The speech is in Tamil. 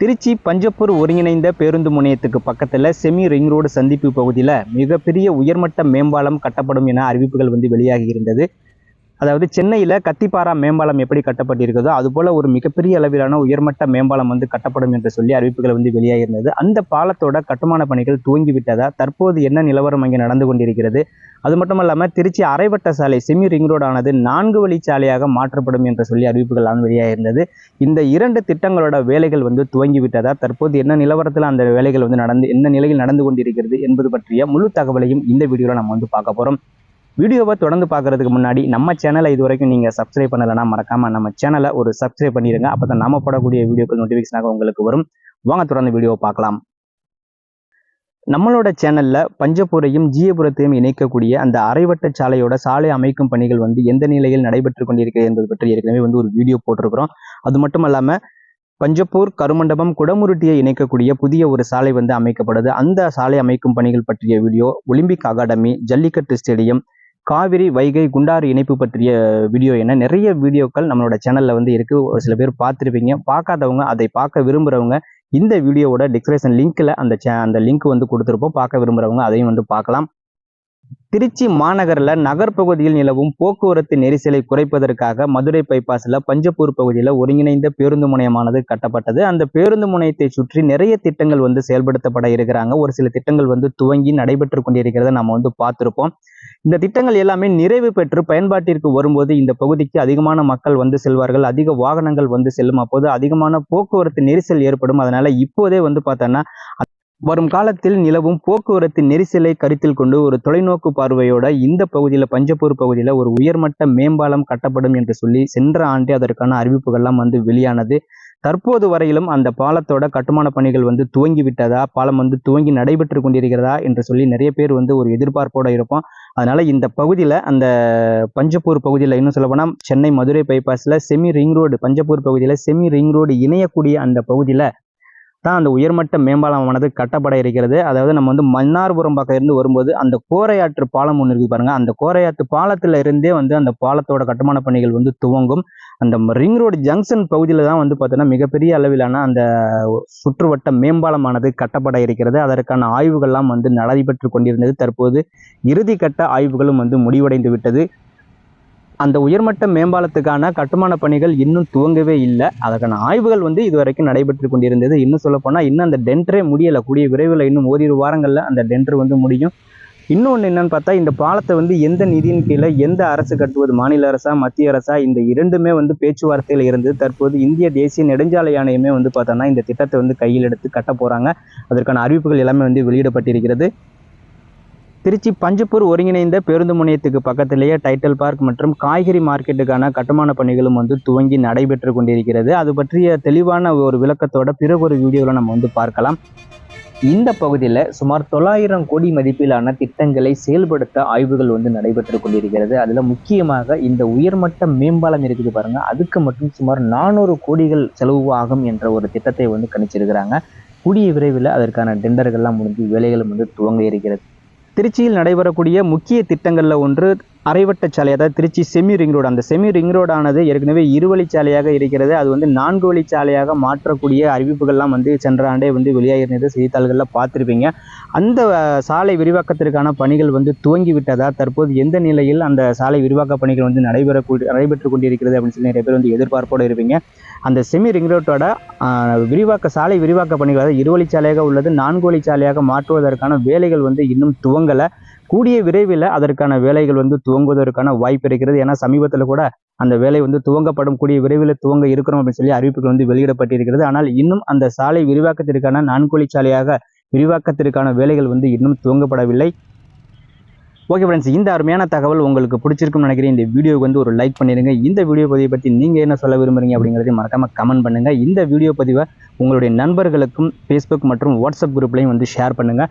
திருச்சி பஞ்சப்பூர் ஒருங்கிணைந்த பேருந்து முனையத்துக்கு பக்கத்தில் செமி ரிங் ரோடு சந்திப்பு பகுதியில் மிகப்பெரிய உயர்மட்ட மேம்பாலம் கட்டப்படும் என அறிவிப்புகள் வந்து வெளியாகி இருந்தது. அதாவது சென்னையில் கத்திப்பாரா மேம்பாலம் எப்படி கட்டப்பட்டிருக்கிறதோ அதுபோல் ஒரு மிகப்பெரிய அளவிலான உயர்மட்ட மேம்பாலம் வந்து கட்டப்படும் என்று சொல்லி அறிவிப்புகள் வந்து வெளியாகியிருந்தது. அந்த பாலத்தோட கட்டுமான பணிகள் துவங்கிவிட்டதா தற்போது என்ன நிலவரம் அங்கே நடந்து கொண்டிருக்கிறது? அது மட்டும் இல்லாமல் திருச்சி அரைவட்ட சாலை செமி ரிங் ரோடானது நான்கு வழி சாலையாக மாற்றப்படும் என்று சொல்லி அறிவிப்புகள் வெளியாக இருந்தது இந்த இரண்டு திட்டங்களோட வேலைகள் வந்து துவங்கிவிட்டதா தற்போது என்ன நிலவரத்தில் அந்த வேலைகள் வந்து நடந்து என்ன நிலையில் நடந்து கொண்டிருக்கிறது என்பது பற்றிய முழு தகவலையும் இந்த வீடியோவில் நம்ம வந்து பார்க்க போகிறோம் வீடியோவை தொடர்ந்து பார்க்கறதுக்கு முன்னாடி நம்ம சேனலை இது வரைக்கும் நீங்கள் சப்ஸ்கிரைப் பண்ணலைன்னா மறக்காமல் நம்ம சேனலை ஒரு சப்ஸ்கிரைப் பண்ணிடுங்க அப்போ தான் நம்ம போடக்கூடிய வீடியோக்கள் நோட்டிஃபிகேஷனாக உங்களுக்கு வரும். வாங்க தொடர்ந்து வீடியோவை பார்க்கலாம். நம்மளோட சேனல்ல பஞ்சபுரையும் ஜீயபுரத்தையும் இணைக்கக்கூடிய அந்த அரைவட்ட சாலையோட சாலை அமைக்கும் பணிகள் வந்து எந்த நிலையில் நடைபெற்று கொண்டிருக்கிறது என்பது பற்றி ஏற்கனவே வந்து ஒரு வீடியோ போட்டிருக்கிறோம். அது மட்டும் இல்லாம பஞ்சப்பூர் கருமண்டபம் குடமுருட்டியை இணைக்கக்கூடிய புதிய ஒரு சாலை வந்து அமைக்கப்படுது. அந்த சாலை அமைக்கும் பணிகள் பற்றிய video Olympic academy Jallikattu stadium Kaveri Vaigai Gundar இணைப்பு பற்றிய வீடியோ என நிறைய வீடியோக்கள் நம்மளோட சேனலில் வந்து இருக்குது ஒரு சில பேர் பார்த்துருப்பீங்க. பார்க்காதவங்க அதை பார்க்க விரும்புகிறவங்க இந்த வீடியோவோட டிஸ்கிரிப்ஷன் லிங்க்கில் அந்த சே அந்த லிங்க் வந்து கொடுத்துருப்போம். பார்க்க விரும்புகிறவங்க அதையும் வந்து பார்க்கலாம். திருச்சி மாநகரில் நகர்ப்பகுதியில் நிலவும் போக்குவரத்து நெரிசலை குறைப்பதற்காக மதுரை பைபாஸில் பஞ்சப்பூர் பகுதியில் ஒருங்கிணைந்த பேருந்து முனையமானது கட்டப்பட்டது. அந்த பேருந்து முனையத்தை சுற்றி நிறைய திட்டங்கள் வந்து செயல்படுத்தப்பட இருக்கிறாங்க. ஒரு சில திட்டங்கள் வந்து துவங்கி நடைபெற்று கொண்டிருக்கிறத நம்ம வந்து பார்த்துருப்போம். இந்த திட்டங்கள் எல்லாமே நிறைவு பெற்று பயன்பாட்டிற்கு வரும்போது இந்த பகுதிக்கு அதிகமான மக்கள் வந்து செல்வார்கள். அதிக வாகனங்கள் வந்து செல்லும். அப்போது அதிகமான போக்குவரத்து நெரிசல் ஏற்படும். அதனால இப்போதே வந்து பார்த்தோன்னா வரும் காலத்தில் நிலவும் போக்குவரத்து நெரிசலை கருத்தில் கொண்டு ஒரு தொலைநோக்கு பார்வையோட இந்த பகுதியில் பஞ்சப்பூர் பகுதியில் ஒரு உயர்மட்ட மேம்பாலம் கட்டப்படும் என்று சொல்லி சென்ற ஆண்டே அதற்கான அறிவிப்புகள்லாம் வந்து வெளியானது. தற்போது வரையிலும் அந்த பாலத்தோட கட்டுமான பணிகள் வந்து துவங்கி விட்டதா? பாலம் வந்து துவங்கி நடைபெற்று கொண்டிருக்கிறதா? என்று சொல்லி நிறைய பேர் வந்து ஒரு எதிர்பார்ப்போட இருப்போம். அதனால இந்த பகுதியில் அந்த பஞ்சப்பூர் பகுதியில் இன்னும் சொல்ல போனால் சென்னை மதுரை பைபாஸில் செமி ரிங் ரோடு பஞ்சப்பூர் பகுதியில் செமி ரிங் ரோடு இணையக்கூடிய அந்த பகுதியில் தான் அந்த உயர்மட்ட மேம்பாலமானது கட்டப்பட இருக்கிறது. அதாவது நம்ம வந்து மன்னார்புரம் பக்கம் இருந்து வரும்போது அந்த கோரையாற்று பாலம் ஒன்று இருக்குது பாருங்கள் அந்த கோரையாற்று பாலத்தில் இருந்தே வந்து அந்த பாலத்தோட கட்டுமான பணிகள் வந்து துவங்கும். அந்த ரிங் ரோடு ஜங்ஷன் பகுதியில் தான் வந்து பார்த்தோன்னா மிகப்பெரிய அளவிலான அந்த சுற்றுவட்ட மேம்பாலமானது கட்டப்பட இருக்கிறது. அதற்கான ஆய்வுகள்லாம் வந்து நடைபெற்று கொண்டிருந்தது. தற்போது இறுதிக்கட்ட ஆய்வுகளும் வந்து முடிவடைந்து விட்டது. அந்த உயர்மட்ட மேம்பாலத்துக்கான கட்டுமான பணிகள் இன்னும் துவங்கவே இல்லை. அதற்கான ஆய்வுகள் வந்து இது வரைக்கும் நடைபெற்று கொண்டிருந்தது. இன்னும் சொல்லப்போனால் இன்னும் அந்த டென்டரே முடியலை. கூடிய விரைவில் இன்னும் ஓரிரு வாரங்களில் அந்த டென்டர் வந்து முடியும். இன்னொன்று என்னன்னு பார்த்தா இந்த பாலத்தை வந்து எந்த நிதியின் கீழே எந்த அரசு கட்டுவது? மாநில அரசா மத்திய அரசா? இந்த இரண்டுமே வந்து பேச்சுவார்த்தையில் இருந்து தற்போது இந்திய தேசிய நெடுஞ்சாலை ஆணையமே வந்து பார்த்தோன்னா இந்த திட்டத்தை வந்து கையில் எடுத்து கட்ட போகிறாங்க அதற்கான அறிவிப்புகள் எல்லாமே வந்து வெளியிடப்பட்டிருக்கிறது. திருச்சி பஞ்சப்பூர் ஒருங்கிணைந்த பேருந்து முனையத்துக்கு பக்கத்திலேயே டைட்டில் பார்க் மற்றும் காய்கறி மார்க்கெட்டுக்கான கட்டுமான பணிகளும் வந்து துவங்கி நடைபெற்று கொண்டிருக்கிறது. அது பற்றிய தெளிவான ஒரு விளக்கத்தோட பிறகு ஒரு வீடியோவில் நம்ம வந்து பார்க்கலாம். இந்த பகுதியில் சுமார் தொள்ளாயிரம் கோடி மதிப்பிலான திட்டங்களை செயல்படுத்த ஆய்வுகள் வந்து நடைபெற்று கொண்டிருக்கிறது. அதில் முக்கியமாக இந்த உயர்மட்ட மேம்பாலம் இருக்குது பாருங்கள் அதுக்கு மட்டும் சுமார் நானூறு கோடிகள் செலவு ஆகும் என்ற ஒரு திட்டத்தை வந்து கணிச்சிருக்கிறாங்க. கூடிய விரைவில் அதற்கான டெண்டர்கள்லாம் முடிஞ்சு வேலைகளும் வந்து துவங்க இருக்கிறது. திருச்சியில் நடைபெறக்கூடிய முக்கிய திட்டங்களில் ஒன்று அரைவட்ட சாலை அதாவது திருச்சி செமி ரிங் ரோடு அந்த செமி ரிங் ரோடானது ஏற்கனவே இருவழிச்சாலையாக இருக்கிறது. அது வந்து நான்கு வழிச்சாலையாக மாற்றக்கூடிய அறிவிப்புகள்லாம் வந்து சென்ற ஆண்டே வந்து வெளியாகிருந்தது செய்தித்தாள்களில் பார்த்துருப்பீங்க. அந்த சாலை விரிவாக்கத்திற்கான பணிகள் வந்து துவங்கி விட்டதா தற்போது எந்த நிலையில் அந்த சாலை விரிவாக்க பணிகள் வந்து நடைபெறக்கூடிய நடைபெற்று கொண்டிருக்கிறது அப்படின்னு சொல்லி நிறைய பேர் வந்து எதிர்பார்ப்போடு இருப்பீங்க. அந்த செமி ரிங் ரோட்டோட விரிவாக்க சாலை விரிவாக்க பணிகள் அதாவது இருவழிச்சாலையாக உள்ளது நான்கு வழிச்சாலையாக மாற்றுவதற்கான வேலைகள் வந்து இன்னும் துவங்கலை. கூடிய விரைவில் அதற்கான வேலைகள் வந்து துவங்குவதற்கான வாய்ப்பு இருக்கிறது. ஏன்னா சமீபத்தில் கூட அந்த வேலை வந்து துவங்கப்படும். கூடிய விரைவில் துவங்க இருக்கிறோம் அப்படின்னு சொல்லி அறிவிப்புகள் வந்து வெளியிடப்பட்டிருக்கிறது. ஆனால் இன்னும் அந்த சாலை விரிவாக்கத்திற்கான நான்கோழி சாலையாக விரிவாக்கத்திற்கான வேலைகள் வந்து இன்னும் துவங்கப்படவில்லை. ஓகே ஃப்ரெண்ட்ஸ் இந்த அருமையான தகவல் உங்களுக்கு பிடிச்சிருக்கும்னு நினைக்கிறேன். இந்த வீடியோக்கு வந்து ஒரு லைக் பண்ணிடுங்க இந்த வீடியோ பதிவை பற்றி நீங்கள் என்ன சொல்ல விரும்புறீங்க அப்படிங்கிறதையும் மறக்காமல் கமெண்ட் பண்ணுங்கள் இந்த வீடியோ பதிவை உங்களுடைய நண்பர்களுக்கும் ஃபேஸ்புக் மற்றும் வாட்ஸ்அப் குரூப்லையும் வந்து ஷேர் பண்ணுங்கள்